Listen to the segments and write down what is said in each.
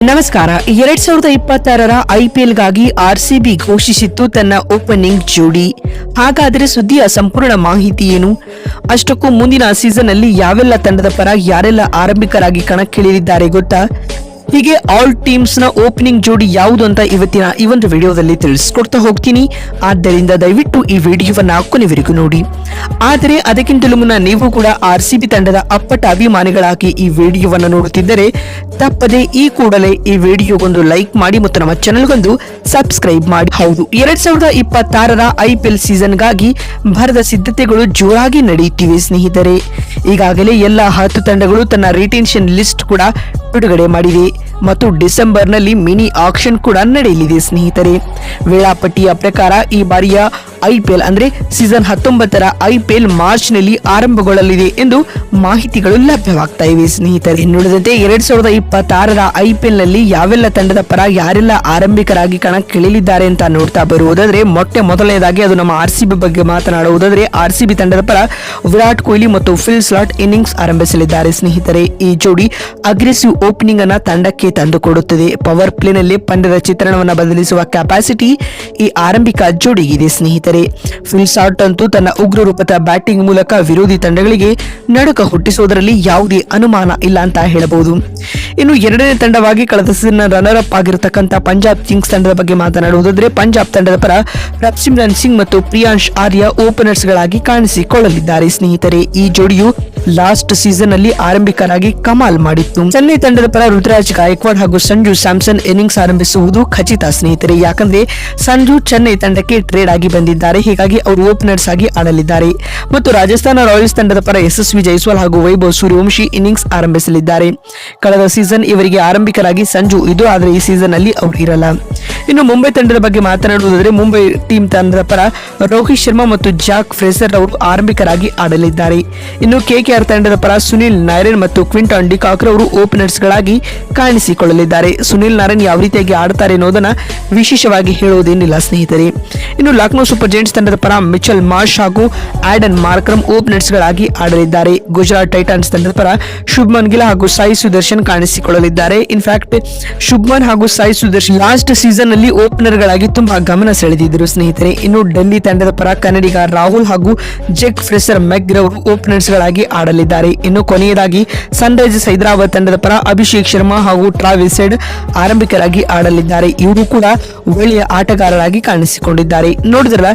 ನಮಸ್ಕಾರ. ಎರಡ್ ಸಾವಿರದ ಇಪ್ಪತ್ತಾರರ ಐಪಿಎಲ್ಗಾಗಿ ಆರ್ಸಿಬಿ ಘೋಷಿಸಿತ್ತು ತನ್ನ ಓಪನಿಂಗ್ ಜೋಡಿ. ಹಾಗಾದರೆ ಸುದ್ದಿಯ ಸಂಪೂರ್ಣ ಮಾಹಿತಿ ಏನು? ಅಷ್ಟಕ್ಕೂ ಮುಂದಿನ ಸೀಸನ್ ಅಲ್ಲಿ ಯಾವೆಲ್ಲ ತಂಡದ ಪರ ಯಾರೆಲ್ಲ ಆರಂಭಿಕರಾಗಿ ಕಣಕ್ಕಿಳಿದಿದ್ದಾರೆ ಗೊತ್ತಾ? ಹೀಗೆ ಆಲ್ ಟೀಮ್ಸ್ನ ಓಪನಿಂಗ್ ಜೋಡಿ ಯಾವುದು ಅಂತ ಇವತ್ತಿನ ಈ ಒಂದು ವಿಡಿಯೋದಲ್ಲಿ ತಿಳಿಸ್ಕೊಡ್ತಾ ಹೋಗ್ತೀನಿ. ಆದ್ದರಿಂದ ದಯವಿಟ್ಟು ಈ ವಿಡಿಯೋವನ್ನ ಕೊನೆವರೆಗೂ ನೋಡಿ. ಆದರೆ ಅದಕ್ಕಿಂತಲೂ ಮುನ್ನ ನೀವು ಕೂಡ ಆರ್ ಸಿ ತಂಡದ ಅಪ್ಪಟ ಅಭಿಮಾನಿಗಳಾಗಿ ಈ ವಿಡಿಯೋವನ್ನು ನೋಡುತ್ತಿದ್ದರೆ ತಪ್ಪದೆ ಈ ಕೂಡಲೇ ಈ ವಿಡಿಯೋಗೊಂದು ಲೈಕ್ ಮಾಡಿ ಮತ್ತು ನಮ್ಮ ಚಾನೆಲ್ಗೊಂದು ಸಬ್ಸ್ಕ್ರೈಬ್ ಮಾಡಿ. ಹೌದು, ಎರಡ್ ಸಾವಿರದ ಇಪ್ಪತ್ತಾರರ ಐಪಿಎಲ್ ಸೀಸನ್ಗಾಗಿ ಭರದ ಸಿದ್ಧತೆಗಳು ಜೋರಾಗಿ ನಡೆಯುತ್ತಿವೆ ಸ್ನೇಹಿತರೆ. ಈಗಾಗಲೇ ಎಲ್ಲ ಹತ್ತು ತಂಡಗಳು ತನ್ನ ರಿಟೆನ್ಷನ್ ಲಿಸ್ಟ್ ಕೂಡ ಬಿಡುಗಡೆ ಮಾಡಿದೆ ಮತ್ತು ಡಿಸೆಂಬರ್ನಲ್ಲಿ ಮಿನಿ ಆಕ್ಷನ್ ಕೂಡ ನಡೆಯಲಿದೆ ಸ್ನೇಹಿತರೆ. ವೇಳಾಪಟ್ಟಿಯ ಪ್ರಕಾರ ಈ ಬಾರಿಯ ಐಪಿಎಲ್ ಅಂದ್ರೆ ಸೀಸನ್ ಹತ್ತೊಂಬತ್ತರ ಐಪಿಎಲ್ ಮಾರ್ಚ್ನಲ್ಲಿ ಆರಂಭಗೊಳ್ಳಲಿದೆ ಎಂದು ಮಾಹಿತಿಗಳು ಲಭ್ಯವಾಗ್ತಾ ಇವೆ. ಸ್ನೇಹಿತರೆ, ಇನ್ನುಳಿದಂತೆ ಎರಡ್ ಸಾವಿರದ ಇಪ್ಪತ್ತಾರರ ಐಪಿಎಲ್ನಲ್ಲಿ ಯಾವೆಲ್ಲ ತಂಡದ ಪರ ಯಾರೆಲ್ಲ ಆರಂಭಿಕರಾಗಿ ಕಣಕ್ಕಿಳಿಯಲಿದ್ದಾರೆ ಅಂತ ನೋಡ್ತಾ ಬರುವುದಾದ್ರೆ, ಮೊಟ್ಟೆ ಮೊದಲನೇದಾಗಿ ಅದು ನಮ್ಮ ಆರ್ ಸಿ ಬಿ ಬಗ್ಗೆ ಮಾತನಾಡುವುದಾದ್ರೆ, ಆರ್ ಸಿ ಬಿ ತಂಡದ ಪರ ವಿರಾಟ್ ಕೊಹ್ಲಿ ಮತ್ತು ಫಿಲ್ ಸ್ಲಾಟ್ ಇನ್ನಿಂಗ್ಸ್ ಆರಂಭಿಸಲಿದ್ದಾರೆ. ಸ್ನೇಹಿತರೆ, ಈ ಜೋಡಿ ಅಗ್ರೆಸಿವ್ ಓಪನಿಂಗ್ ಅನ್ನ ತಂಡಕ್ಕೆ ತಂದುಕೊಡುತ್ತದೆ. ಪವರ್ ಪ್ಲೇನಲ್ಲಿ ಪಂದ್ಯದ ಚಿತ್ರಣವನ್ನು ಬದಲಿಸುವ ಕೆಪಾಸಿಟಿ ಈ ಆರಂಭಿಕ ಜೋಡಿಗಿದೆ. ಸ್ನೇಹಿತರೆ ಫಿಲ್ ಸಾರ್ಟ್ ಅಂತೂ ತನ್ನ ಉಗ್ರ ರೂಪದ ಬ್ಯಾಟಿಂಗ್ ಮೂಲಕ ವಿರೋಧಿ ತಂಡಗಳಿಗೆ ನಡುಕ ಹುಟ್ಟಿಸುವುದರಲ್ಲಿ ಯಾವುದೇ ಅನುಮಾನ ಇಲ್ಲ ಅಂತ ಹೇಳಬಹುದು. ಇನ್ನು ಎರಡನೇ ತಂಡವಾಗಿ ಕಳೆದ ಸೀಸನ್ ರನ್ನರ್ ಅಪ್ ಆಗಿರತಕ್ಕಂತ ಪಂಜಾಬ್ ಕಿಂಗ್ಸ್ ತಂಡದ ಬಗ್ಗೆ ಮಾತನಾಡುವುದಾದರೆ, ಪಂಜಾಬ್ ತಂಡದ ಪರ ರಪ್ಸಿಮ್ರನ್ ಸಿಂಗ್ ಮತ್ತು ಪ್ರಿಯಾಂಶ್ ಆರ್ಯ ಓಪನರ್ಸ್ ಗಳಾಗಿ ಕಾಣಿಸಿಕೊಳ್ಳಲಿದ್ದಾರೆ ಸ್ನೇಹಿತರೆ. ಈ ಜೋಡಿಯು ಲಾಸ್ಟ್ ಸೀಸನ್ ಅಲ್ಲಿ ಆರಂಭಿಕರಾಗಿ ಕಮಾಲ್ ಮಾಡಿತ್ತು. ಚೆನ್ನೈ ತಂಡದ ಪರ ರುದ್ರಾಜ್ ಗಾಯಕ್ವಾಡ್ ಹಾಗೂ ಸಂಜು ಸ್ಯಾಮ್ಸನ್ ಇನ್ನಿಂಗ್ಸ್ ಆರಂಭಿಸುವುದು ಖಚಿತ ಸ್ನೇಹಿತರೆ. ಯಾಕಂದ್ರೆ ಸಂಜು ಚೆನ್ನೈ ತಂಡಕ್ಕೆ ಟ್ರೇಡ್ ಆಗಿ ಬಂದಿದ್ದಾರೆ. ಹೀಗಾಗಿ ಅವರು ಓಪನರ್ಸ್ ಆಗಿ ಆಡಲಿದ್ದಾರೆ. ಮತ್ತು ರಾಜಸ್ಥಾನ ರಾಯಲ್ಸ್ ತಂಡದ ಪರ ಯಶಸ್ವಿ ಜೈಸ್ವಾಲ್ ಹಾಗೂ ವೈಭವ್ ಸೂರ್ಯವಂಶಿ ಇನ್ನಿಂಗ್ಸ್ ಆರಂಭಿಸಲಿದ್ದಾರೆ. ಕಳೆದ ಸೀಸನ್ ಇವರಿಗೆ ಆರಂಭಿಕರಾಗಿ ಸಂಜು ಇದು, ಆದರೆ ಈ ಸೀಸನ್ ಅಲ್ಲಿ ಅವರು ಇರಲ್ಲ. ಇನ್ನು ಮುಂಬೈ ತಂಡದ ಬಗ್ಗೆ ಮಾತನಾಡುವುದಾದರೆ, ಮುಂಬೈ ಟೀಮ್ ತಂಡದ ಪರ ರೋಹಿತ್ ಶರ್ಮಾ ಮತ್ತು ಜಾಕ್ ಫ್ರೇಸರ್ ಅವರು ಆರಂಭಿಕರಾಗಿ ಆಡಲಿದ್ದಾರೆ. ಇನ್ನು ಕೆಕೆಆರ್ ತಂಡದ ಪರ ಸುನಿಲ್ ನಾರಾಯಣ್ ಮತ್ತು ಕ್ವಿಂಟಾನ್ ಡಿಕಾಕ್ರ ಅವರು ಓಪನರ್ಸ್ ಗಳಾಗಿ ಕಾಣಿಸಿಕೊಳ್ಳಲಿದ್ದಾರೆ. ಸುನಿಲ್ ನಾರಾಯಣ್ ಯಾವ ರೀತಿಯಾಗಿ ಆಡ್ತಾರೆ ಅನ್ನೋದನ್ನ ವಿಶೇಷವಾಗಿ ಹೇಳುವುದೇನಿಲ್ಲ, ಸ್ನೇಹಿತರೆ. ಇನ್ನು ಲಕ್ನೋ ಸೂಪರ್ ಜೈಂಟ್ಸ್ ತಂಡದ ಪರ ಮಿಚಲ್ ಮಾರ್ಷ್ ಹಾಗೂ ಆಡನ್ ಮಾರ್ಕ್ರಮ್ ಓಪನರ್ಸ್ ಗಳಾಗಿ ಆಡಲಿದ್ದಾರೆ. ಗುಜರಾತ್ ಟೈಟನ್ಸ್ ತಂಡದ ಪರ ಶುಭ್ಮನ್ ಗಿಲ್ ಹಾಗೂ ಸಾಯಿ ಸುದರ್ಶನ್ ಕಾಣಿಸಿಕೊಳ್ಳಲಿದ್ದಾರೆ. ಇನ್ಫ್ಯಾಕ್ಟ್ ಶುಭ್ಮನ್ ಹಾಗೂ ಸಾಯಿ ಸುದರ್ಶನ್ ಲಾಸ್ಟ್ ಸೀಸನ್ನಲ್ಲಿ ಓಪನರ್ ಗಳಾಗಿ ತುಂಬಾ ಗಮನ ಸೆಳೆದಿದ್ದರು, ಸ್ನೇಹಿತರೆ. ಇನ್ನು ಡೆಲ್ಲಿ ತಂಡದ ಪರ ಕನ್ನಡಿಗ ರಾಹುಲ್ ಹಾಗೂ ಜೆಕ್ ಫ್ರೆಸರ್ ಓಪನರ್ಸ್ಗಳಾಗಿ ಓಪನರ್ಸ್ ಗಳಾಗಿ ಆಡಲಿದ್ದಾರೆ ಇನ್ನು ಕೊನೆಯದಾಗಿ ಸನ್ರೈಸರ್ಸ್ ಹೈದರಾಬಾದ್ ತಂಡದ ಪರ ಅಭಿಷೇಕ್ ಶರ್ಮಾ ಹಾಗೂ ಟ್ರಾವಿಸ್ ಹೆಡ್ ಆರಂಭಿಕರಾಗಿ ಆಡಲಿದ್ದಾರೆ ಇವರು ಕೂಡ ಒಳ್ಳೆಯ ಆಟಗಾರರಾಗಿ ಕಾಣಿಸಿಕೊಂಡಿದ್ದಾರೆ. ನೋಡಿದ್ರಲ್ಲ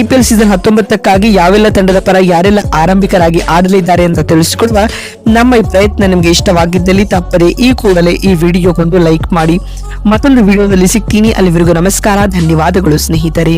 ಐಪಿಎಲ್ ಸೀಸನ್ ಹತ್ತೊಂಬತ್ತಕ್ಕಾಗಿ ಯಾವೆಲ್ಲ ತಂಡದ ಪರ ಯಾರೆಲ್ಲ ಆರಂಭಿಕರಾಗಿ ಆಡಲಿದ್ದಾರೆ ಅಂತ ತಿಳಿಸಿಕೊಡುವ ನಮ್ಮ ಈ ಪ್ರಯತ್ನ ನಿಮಗೆ ಇಷ್ಟವಾಗಿದ್ದಲ್ಲಿ ತಪ್ಪದೆ ಈ ಕೂಡಲೇ ಈ ವಿಡಿಯೋಗೊಂದು ಲೈಕ್ ಮಾಡಿ, ಮತ್ತೊಂದು ವಿಡಿಯೋದಲ್ಲಿ ಸಿಗ್ತೀನಿ. ಅಲ್ಲಿವರೆಗೂ ನಮಸ್ಕಾರ, ಧನ್ಯವಾದಗಳು ಸ್ನೇಹಿತರೆ.